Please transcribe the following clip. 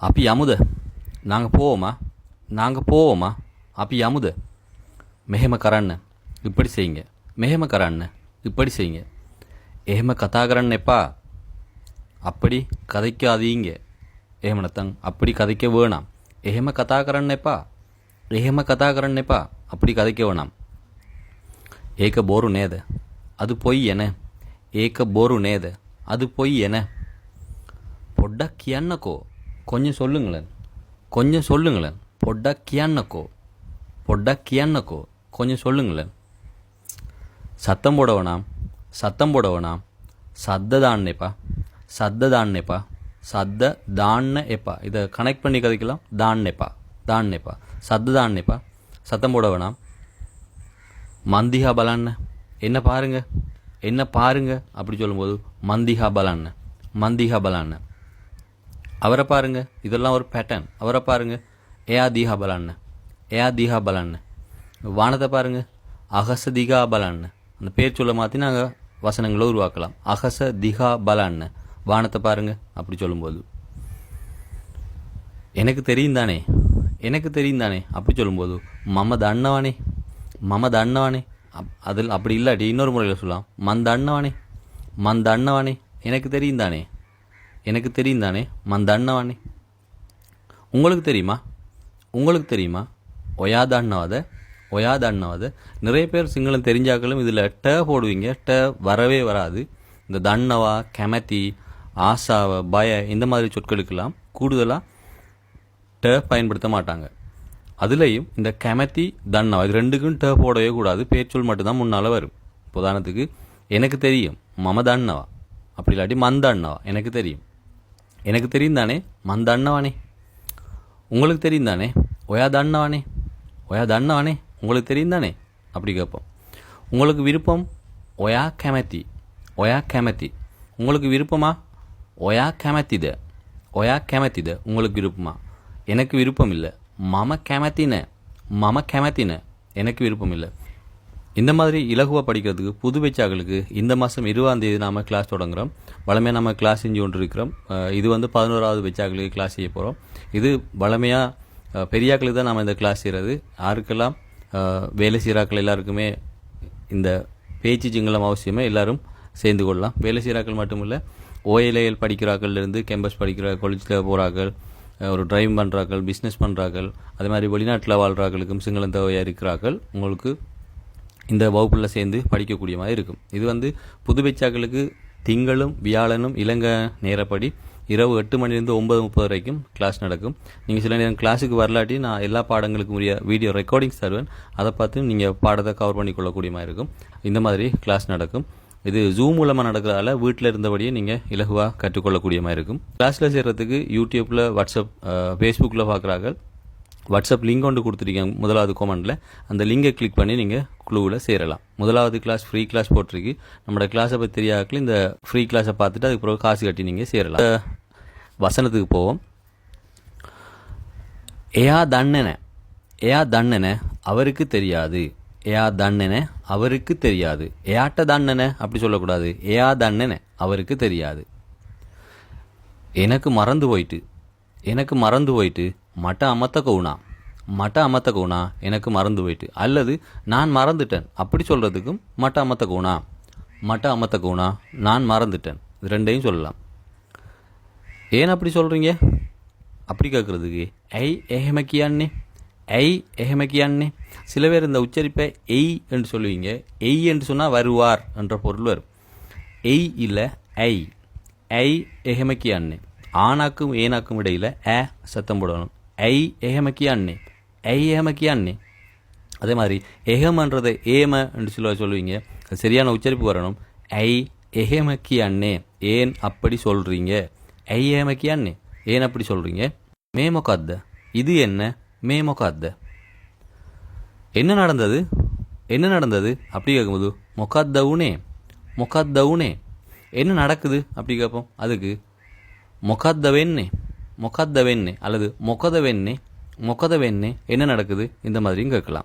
அப்பி அமுத. நாங்கள் போவோமா? நாங்கள் போவோமா? அப்பி அமுத. මෙහෙම කරන්න இப்படி செய்யுங்க. මෙහෙම කරන්න இப்படி செய்யுங்க. එහෙම කතා කරන්න அப்படி கதைக்காதீங்க. එහෙම නැත්නම් அப்படி கதைக்க வேணாம். එහෙම කතා කරන්න එපා එහෙම කතා அப்படி கதைக்க வேணாம். ඒක බොරු නේද அது பொய் එන ඒක බොරු නේද அது பொய் එන පොඩ්ඩක් கொஞ்சம் சொல்லுங்களேன். கொஞ்சம் சொல்லுங்களேன். பொட்டா கியான்னக்கோ. பொட்டா கியான்னக்கோ. கொஞ்சம் சொல்லுங்களேன். சத்தம் போட சத்தம் போட வேணாம் சத்த தாண்ணேப்பா சத்த தாண்ணேப்பா சத்த தாண்ண எப்பா. இதை கனெக்ட் பண்ணி கதைக்கலாம். தாண்ணேப்பா தாண்ணேப்பா சத்த தாண்ணேப்பா சத்தம் போட வேணாம் மந்திஹா பலான்னு. என்ன பாருங்க? என்ன பாருங்க? அப்படி சொல்லும்போது மந்திஹா பலான்னு. மந்திஹா பலான்னு. அவரை பாருங்க. இதெல்லாம் ஒரு பேட்டர்ன் அவரை பாருங்க. ஏயா தீஹா பலான்னு. ஏயா தீஹா பலான்னு. வானத்தை பாருங்க. அகச திகா பலான்னு. அந்த பேர் சொல்ல மாற்றி நாங்கள் வசனங்களை உருவாக்கலாம். அகச திகா பலான்னு. வானத்தை பாருங்க. அப்படி சொல்லும்போது. எனக்கு தெரியும் தானே. எனக்கு தெரியும் தானே. அப்படி சொல்லும்போது மம தண்ணவானே மம தண்ணவானே அப் அதில் அப்படி இல்லாட்டி இன்னொரு முறையில் சொல்லலாம். மந்த அண்ணவானே. மந்த அண்ணவானே. எனக்கு தெரியும் தானே. எனக்கு தெரியும் தானே? மந்த அண்ணவானே உங்களுக்கு தெரியுமா? உங்களுக்கு தெரியுமா? ஒயாத அண்ணாவத ஒயாத அண்ணாவத நிறைய பேர் சிங்களம் தெரிஞ்சாக்களும் இதில் ட போடுவீங்க. ட வரவே வராது. இந்த தண்ணவா கெமத்தி ஆசாவை பய இந்த மாதிரி சொற்களுக்கெல்லாம் கூடுதலாக ட பயன்படுத்த மாட்டாங்க. அதுலேயும் இந்த கெமத்தி தண்ணவா இது ரெண்டுக்கும் ட போடவே கூடாது. பேச்சொல் மட்டும்தான் முன்னால் வரும். உதாரணத்துக்கு எனக்கு தெரியும் மம தண்ணவா அப்படி இல்லாட்டி மந்த அண்ணவா எனக்கு தெரியும். எனக்கு தெரியும் தானே மந்த அண்ணவானே உங்களுக்கு தெரியும் தானே ஒயா தண்ணவானே ஒயா தண்ணவானே உங்களுக்கு தெரியும் தானே அப்படி கேட்போம். உங்களுக்கு விருப்பம்? ஒயா கெமத்தி. ஒயா கெமத்தி. உங்களுக்கு விருப்பமா? ஒயா கெமத்தித. ஒயா கெமத்தித உங்களுக்கு விருப்பமா? எனக்கு விருப்பம் இல்லை. மம கெமத்தின. மம கெமத்தின. எனக்கு விருப்பம் இல்லை. இந்த மாதிரி இலகுவாக படிக்கிறதுக்கு புது பேச்சாக்களுக்கு இந்த மாதம் இருபதாம் தேதி நாம் கிளாஸ் தொடங்குறோம். வளமையாக நம்ம கிளாஸ் செஞ்சு கொண்டு இருக்கிறோம் இது வந்து பதினோராவது பேச்சாக்களுக்கு கிளாஸ் செய்ய போகிறோம் இது வளமையாக பெரியாக்களுக்கு தான் நாம் இந்த கிளாஸ் செய்கிறது யாருக்கெல்லாம் வேலை செய்கிறாக்கள் எல்லாருக்குமே இந்த பேச்சு சிங்களம் அவசியமே எல்லாரும் சேர்ந்து கொள்ளலாம். வேலை செய்கிறாக்கள் மட்டும் இல்லை ஓஎல்ஏஎல் படிக்கிறாக்கள்லேருந்து கேம்பஸ் படிக்கிற காலேஜில் போகிறார்கள் ஒரு டிரைவ் பண்ணுறாக்கள் பிஸ்னஸ் பண்ணுறாக்கள் அதே மாதிரி வெளிநாட்டில் வாழ்கிறாக்களுக்கும் சிங்களம் தேவையாக இருக்கிறார்கள். உங்களுக்கு இந்த வகுப்பில் சேர்ந்து படிக்கக்கூடிய மாதிரி இருக்கும். இது வந்து புதுபெச்சாக்களுக்கு திங்களும் வியாழனும் இலங்க நேரப்படி இரவு எட்டு மணிலேருந்து ஒன்பது முப்பது வரைக்கும் கிளாஸ் நடக்கும். நீங்கள் சில நேரம் கிளாஸுக்கு வரலாட்டி நான் எல்லா பாடங்களுக்கும் உரிய வீடியோ ரெக்கார்டிங்ஸ் தருவேன். அதை பார்த்து நீங்கள் பாடத்தை கவர் பண்ணி கொள்ளக்கூடிய மாதிரி இருக்கும். இந்த மாதிரி கிளாஸ் நடக்கும். இது ஜூம் மூலமாக நடக்கிறதால வீட்டில் இருந்தபடியே நீங்கள் இலகுவாக கற்றுக்கொள்ளக்கூடிய மாதிரி இருக்கும். கிளாஸில் சேர்கிறதுக்கு யூடியூப்பில் வாட்ஸ்அப் ஃபேஸ்புக்கில் பார்க்குறாங்க வாட்ஸ்அப் லிங்க் ஒன்று கொடுத்துருக்கீங்க முதலாவது கொமெண்டில் அந்த லிங்கை கிளிக் பண்ணி நீங்கள் குழுவில் சேரலாம். முதலாவது கிளாஸ் ஃப்ரீ கிளாஸ் போட்டிருக்கு. நம்மளோட கிளாஸை பற்றி தெரியாக்கள் இந்த ஃப்ரீ கிளாஸை பார்த்துட்டு அதுக்கு பிறகு காசு கட்டி நீங்கள் சேரலாம். வசனத்துக்கு போவோம். ஏயா தண்ணன ஏயா தண்ணன அவருக்கு தெரியாது. ஏயா தண்ணன அவருக்கு தெரியாது. ஏயாட்ட தண்ணன அப்படி சொல்லக்கூடாது. ஏயா தண்ணன அவருக்கு தெரியாது. எனக்கு மறந்து போயிட்டு. எனக்கு மறந்து போயிட்டு? மட்ட அமத்த கவுனா? மட்ட அமத்த கோணா? எனக்கு மறந்து போயிட்டு. அல்லது நான் மறந்துட்டேன். அப்படி சொல்கிறதுக்கும் மட்ட அமத்த கோணா? மட்ட அமத்த கோணா? நான் மறந்துட்டேன். இது ரெண்டையும் சொல்லலாம். ஏன் அப்படி சொல்கிறீங்க அப்படி கேட்குறதுக்கு ஐ எஹம ஐ எஹம சில பேர் இந்த உச்சரிப்பை எய் என்று சொல்லுவீங்க. எய் என்று சொன்னால் வருவார் என்ற பொருள் வரும். எய் இல்லை ஐ ஐ எஹம ஆணாக்கும் ஏனாக்கும் இடையில் ஏ சத்தம் போடணும். ஐ எஹம கியான்னே ஐ எஹம கியான்னே? அதே மாதிரி எஹமன்றதை ஏமன்னு என்று சொல்ல சொல்லுவீங்க. அது சரியான உச்சரிப்பு வரணும். ஐ எஹமக்கி அண்ணே ஏன் அப்படி சொல்கிறீங்க ஐ ஏமக்கி அண்ணே ஏன் அப்படி சொல்கிறீங்க மேமொக்காத்த இது என்ன? மேமொக்காத்த என்ன நடந்தது? என்ன நடந்தது? அப்படி கேட்கும்போது மொக்காத்தவுனே? மொக்காத்தவுனே? என்ன நடக்குது? அப்படி கேட்போம் அதுக்கு மொக்காத்தவென்னே? மொக்காத்தவென்னே? அல்லது மொக்கதவென்னே? மொக்கதவென்னே என்ன நடக்குது? இந்த மாதிரியும் கேட்கலாம்.